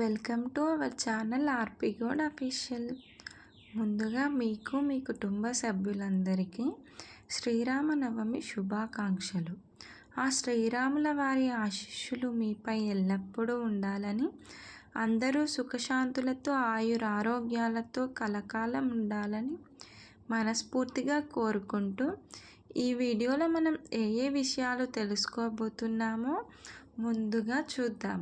Welcome to our channel R P Goud official. ముందుగా మీకు మీ కుటుంబ సభ్యులందరికీ శ్రీరామనవమి శుభాకాంక్షలు. ఆ శ్రీరాముల వారి ఆశీస్సులు మీపై ఎల్లప్పుడూ ఉండాలని అందరూ సుఖశాంతులతో ఆయురారోగ్యాలతో కలకాలం ఉండాలని మనస్ఫూర్తిగా కోరుకుంటూ ఈ వీడియోలో మనం ఏ ఏ విషయాలు తెలుసుకోబోతున్నామో ముందుగా చూద్దాం.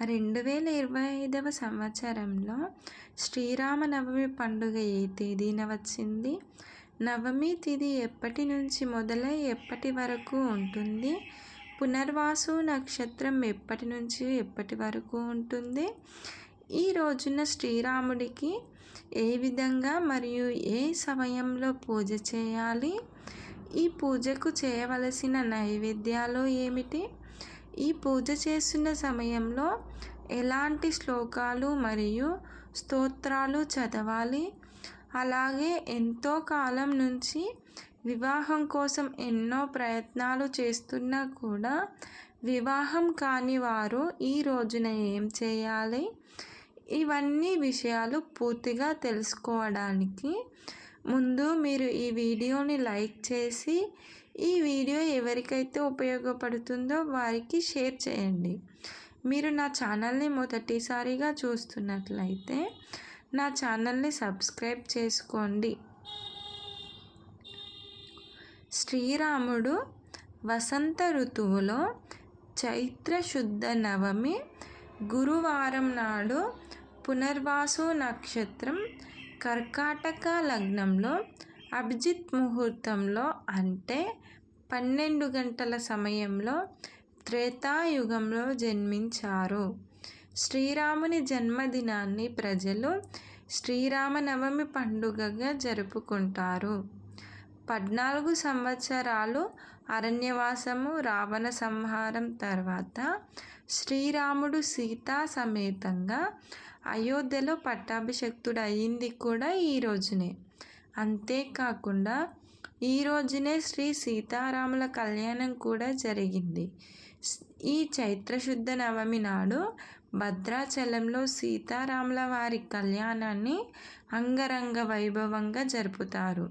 రెండు వేల ఇరవై ఐదవ సంవత్సరంలో శ్రీరామనవమి పండుగ ఏ తేదీన వచ్చింది? నవమి తిథి ఎప్పటి నుంచి మొదలై ఎప్పటి వరకు ఉంటుంది? పునర్వాసు నక్షత్రం ఎప్పటి నుంచి ఎప్పటి వరకు ఉంటుంది? ఈ రోజున శ్రీరాముడికి ఏ విధంగా మరియు ఏ సమయంలో పూజ చేయాలి? ఈ పూజకు చేయవలసిన నైవేద్యాలు ఏమిటి? ఈ పూజ చేస్తున్న సమయంలో ఎలాంటి శ్లోకాలు మరియు స్తోత్రాలు చదవాలి? అలాగే ఎంతో కాలం నుంచి వివాహం కోసం ఎన్నో ప్రయత్నాలు చేస్తున్నా కూడా వివాహం కాని వారు ఈ రోజున ఏం చేయాలి? ఇవన్నీ విషయాలు పూర్తిగా తెలుసుకోవడానికి ముందు మీరు ఈ వీడియోని లైక్ చేసి ఈ వీడియో ఎవరికైతే ఉపయోగపడుతుందో వారికి షేర్ చేయండి. మీరు నా ఛానల్ని మొదటిసారిగా చూస్తున్నట్లయితే నా ఛానల్ని సబ్స్క్రైబ్ చేసుకోండి. శ్రీరాముడు వసంత ఋతువులో చైత్ర శుద్ధ నవమి గురువారం నాడు పునర్వాసు నక్షత్రం కర్కాటక లగ్నంలో అభిజిత్ ముహూర్తంలో అంటే పన్నెండు గంటల సమయంలో త్రేతాయుగంలో జన్మించారు. శ్రీరాముని జన్మదినాన్ని ప్రజలు శ్రీరామనవమి పండుగగా జరుపుకుంటారు. పద్నాలుగు సంవత్సరాలు అరణ్యవాసము రావణ సంహారం తర్వాత శ్రీరాముడు సీతా సమేతంగా అయోధ్యలో పట్టాభిషక్తుడు అయింది కూడా ఈ రోజునే. అంతేకాకుండా ఈ రోజునే శ్రీ సీతారాముల కళ్యాణం కూడా జరిగింది. ఈ చైత్రశుద్ధ నవమి నాడు భద్రాచలంలో సీతారాముల వారి కళ్యాణాన్ని అంగరంగ వైభవంగా జరుపుతారు.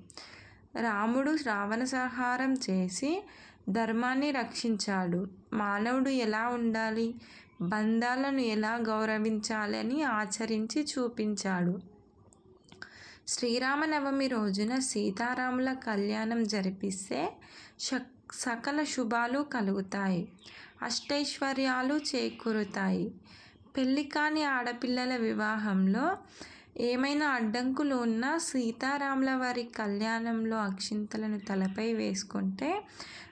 రాముడు రావణ సంహారం చేసి ధర్మాన్ని రక్షించాడు. మానవుడు ఎలా ఉండాలి? బంధాలను ఎలా గౌరవించాలని ఆచరించి చూపించాడు. శ్రీరామనవమి రోజున సీతారాముల కళ్యాణం జరిపిస్తే సకల శుభాలు కలుగుతాయి. అష్టైశ్వర్యాలు చేకూరుతాయి. పెళ్ళి కాని ఆడపిల్లల వివాహంలో ఏమైనా అడ్డంకులు ఉన్నా సీతారాముల వారి కళ్యాణంలో అక్షింతలను తలపై వేసుకుంటే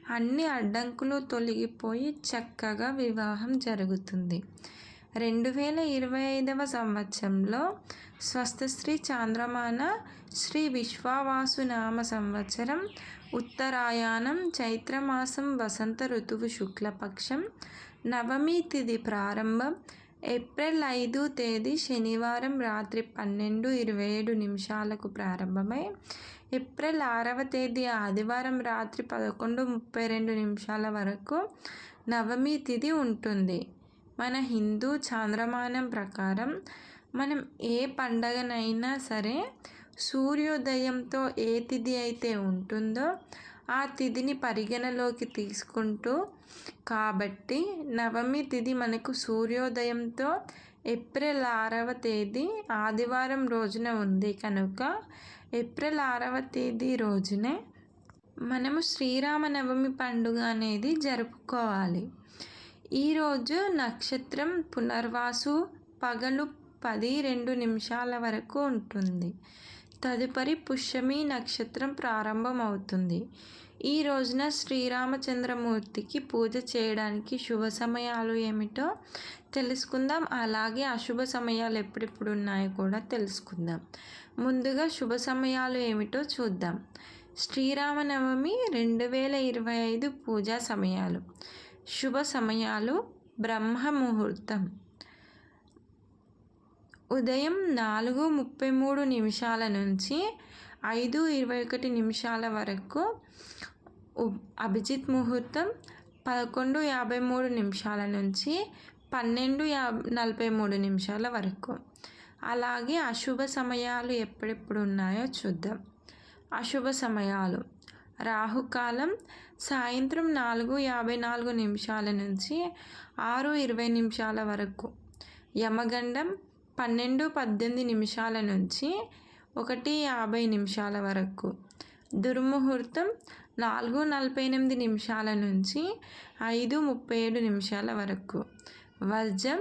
అన్ని అడ్డంకులు తొలగిపోయి చక్కగా వివాహం జరుగుతుంది. రెండు వేల ఇరవై ఐదవ సంవత్సరంలో స్వస్థశ్రీ చాంద్రమాన శ్రీ విశ్వావాసునామ సంవత్సరం ఉత్తరాయాణం చైత్రమాసం వసంత ఋతువు శుక్లపక్షం నవమి తిథి ప్రారంభం ఏప్రిల్ ఐదు తేదీ శనివారం రాత్రి పన్నెండు ఇరవై ఏడు నిమిషాలకు ప్రారంభమై ఏప్రిల్ ఆరవ తేదీ ఆదివారం రాత్రి పదకొండు ముప్పై రెండు నిమిషాల వరకు నవమి తిథి ఉంటుంది. మన హిందూ చాంద్రమానం ప్రకారం మనం ఏ పండగనైనా సరే సూర్యోదయంతో ఏ తిథి అయితే ఉంటుందో ఆ తిథిని పరిగణలోకి తీసుకుంటూ కాబట్టి నవమి తిథి మనకు సూర్యోదయంతో ఏప్రిల్ ఆరవ తేదీ ఆదివారం రోజున ఉంది. కనుక ఏప్రిల్ ఆరవ తేదీ రోజునే మనము శ్రీరామనవమి పండుగ అనేది జరుపుకోవాలి. ఈరోజు నక్షత్రం పునర్వాసు పగలు పది రెండు నిమిషాల వరకు ఉంటుంది. తదుపరి పుష్యమి నక్షత్రం ప్రారంభమవుతుంది. ఈ రోజున శ్రీరామచంద్రమూర్తికి పూజ చేయడానికి శుభ సమయాలు ఏమిటో తెలుసుకుందాం. అలాగే అశుభ సమయాలు ఎప్పుడెప్పుడు ఉన్నాయో కూడా తెలుసుకుందాం. ముందుగా శుభ సమయాలు ఏమిటో చూద్దాం. శ్రీరామనవమి రెండు వేల ఇరవై ఐదు పూజా సమయాలు. శుభ సమయాలు బ్రహ్మ ముహూర్తం ఉదయం నాలుగు ముప్పై మూడు నిమిషాల నుంచి ఐదు ఇరవై ఒకటి నిమిషాల వరకు అభిజిత్ ముహూర్తం పదకొండు యాభై మూడు నిమిషాల నుంచి పన్నెండు యా నలభై మూడు నిమిషాల వరకు. అలాగే అశుభ సమయాలు ఎప్పుడెప్పుడు ఉన్నాయో చూద్దాం. అశుభ సమయాలు. రాహుకాలం సాయంత్రం నాలుగు యాభై నాలుగు నిమిషాల నుంచి ఆరు ఇరవై నిమిషాల వరకు. యమగండం పన్నెండు పద్దెనిమిది నిమిషాల నుంచి ఒకటి యాభై నిమిషాల వరకు. దుర్ముహూర్తం నాలుగు నలభై ఎనిమిది నిమిషాల నుంచి ఐదు ముప్పై ఏడు నిమిషాల వరకు. వర్జం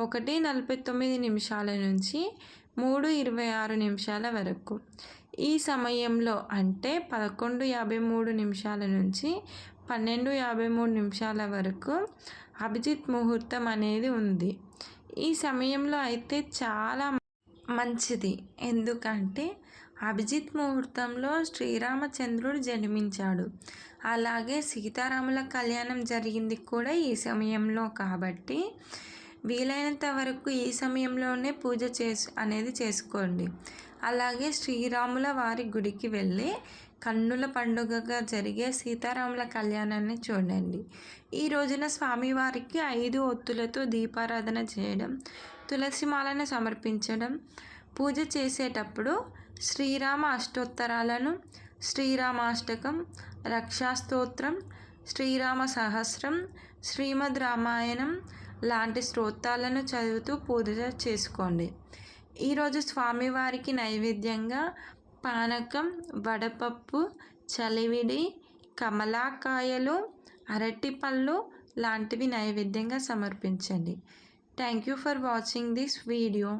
ఒకటి నలభై తొమ్మిది నిమిషాల నుంచి మూడు ఇరవై ఆరు నిమిషాల వరకు. ఈ సమయంలో అంటే పదకొండు యాభై మూడు నిమిషాల నుంచి పన్నెండు యాభై మూడు నిమిషాల వరకు అభిజిత్ ముహూర్తం అనేది ఉంది. ఈ సమయంలో అయితే చాలా మంచిది. ఎందుకంటే అభిజిత్ ముహూర్తంలో శ్రీరామచంద్రుడు జన్మించాడు. అలాగే సీతారాముల కళ్యాణం జరిగింది కూడా ఈ సమయంలో కాబట్టి వీలైనంత వరకు ఈ సమయంలోనే పూజ చేసు అనేది చేసుకోండి. అలాగే శ్రీరాముల వారి గుడికి వెళ్ళి కన్నుల పండుగగా జరిగే సీతారాముల కళ్యాణాన్ని చూడండి. ఈ రోజున స్వామివారికి ఐదు ఒత్తులతో దీపారాధన చేయడం తులసిమాలను సమర్పించడం పూజ చేసేటప్పుడు శ్రీరామ అష్టోత్తరాలను శ్రీరామాష్టకం రక్షాస్తోత్రం శ్రీరామ సహస్రం శ్రీమద్ రామాయణం లాంటి స్తోత్రాలను చదువుతూ పూజ చేసుకోండి. ఈరోజు స్వామివారికి నైవేద్యంగా పానకం వడపప్పు చలివిడి కమలాకాయలు అరటిపళ్ళు లాంటివి నైవేద్యంగా సమర్పించండి. Thank you for watching this video